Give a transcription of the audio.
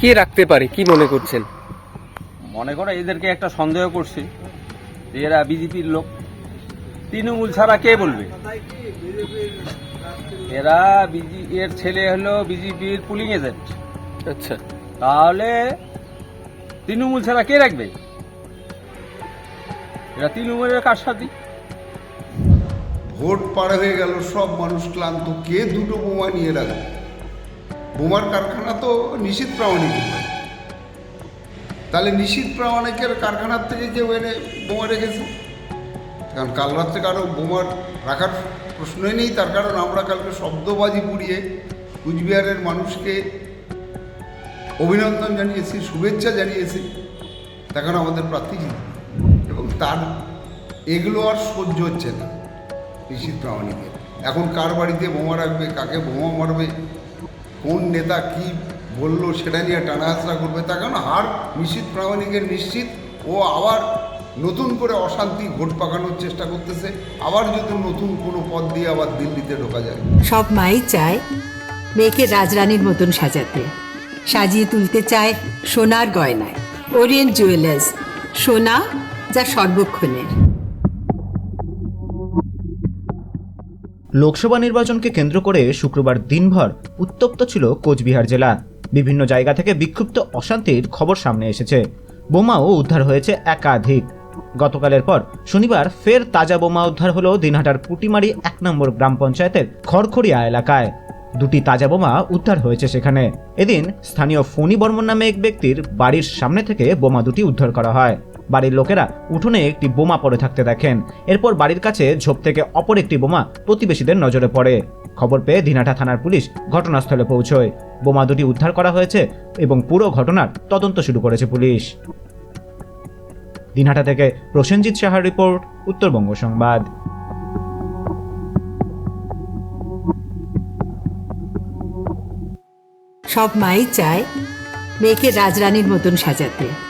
কে রাখতে পারে? কি মনে করছেন? মনে করো এদেরকে একটা সন্দেহ করছে যে এরা বিজেপির লোক। তৃণমূল ছাড়া কে বলবে? এরা বিজি এর ছেলে হলো বিজেপির পুলিং এজেন্ট। আচ্ছা। তাহলে তৃণমূল ছাড়া কে রাখবে? এরা তৃণমূলের কার সাথে ভোট পার হয়ে গেল সব মানুষ ক্লান্ত। কে দুটো বোমা নিয়ে রাখবে? বোমার কারখানা তো নিশীত প্রামাণিক তাহলে নিশীত প্রামাণিকের কারখানার থেকে কেউ এনে বোমা রেখেছে? কারণ কাল রাত্রে কারও বোমার রাখার প্রশ্নই নেই, তার কারণ আমরা কালকে শব্দবাজি পুড়িয়ে কুচবিহারের মানুষকে অভিনন্দন জানিয়েছি, শুভেচ্ছা জানিয়েছি তখন আমাদের প্রার্থী। এবং তার এগুলো আর সহ্য হচ্ছে না নিশীত প্রামাণিকের। এখন কার বাড়িতে বোমা রাখবে, কাকে বোমা মারবে কোন নেতা কি বলল সেটা নিয়ে টানাহাসরা করবে তা কারণ হার নিশ্চিত, প্রামাণিকের নিশ্চিত। ও আবার নতুন করে অশান্তি, ভোট পাকানোর চেষ্টা করতেছে। আবার যদি নতুন কোনো পদ দিয়ে আবার দিল্লিতে ঢোকা যায়। সব মাই চায় মেয়েকে রাজরানীর মতন সাজাতে। সাজিয়ে তুলতে চায় সোনার গয়নায়। ওরিয়েন্ট জুয়েলার্স, সোনা যা সর্বক্ষণের। লোকসভা নির্বাচনকে কেন্দ্র করে শুক্রবার দিনভর উত্তপ্ত ছিল কোচবিহার জেলা। বিভিন্ন জায়গা থেকে বিক্ষুব্ধ অশান্তির খবর সামনে এসেছে। বোমাও উদ্ধার হয়েছে একাধিক। গতকালের পর শনিবার ফের তাজা বোমা উদ্ধার হলো দিনহাটার পুটিমারি এক নম্বর গ্রাম পঞ্চায়েতের খড়খড়িয়া এলাকায়। দুটি তাজা বোমা উদ্ধার হয়েছে সেখানে। এদিন স্থানীয় ফণি বর্মন নামে এক ব্যক্তির বাড়ির সামনে থেকে বোমা দুটি উদ্ধার করা হয়। বাড়ির লোকেরা উঠোনে একটি বোমা পড়ে থাকতে দেখেন। এরপর বাড়ির কাছে ঝোপ থেকে অপর একটি বোমা প্রতিবেশীদের নজরে পড়ে। খবর পেয়ে দিনাটা থানার পুলিশ ঘটনাস্থলে পৌঁছয়। বোমা দুটি উদ্ধার করা হয়েছে এবং পুরো ঘটনার তদন্ত শুরু করেছে পুলিশ। দিনহাটা থেকে প্রসেনজিৎ সাহার রিপোর্ট, উত্তরবঙ্গ সংবাদ। সব মাই চায় মেয়েকে রাজরানীর মতন সাজাতে।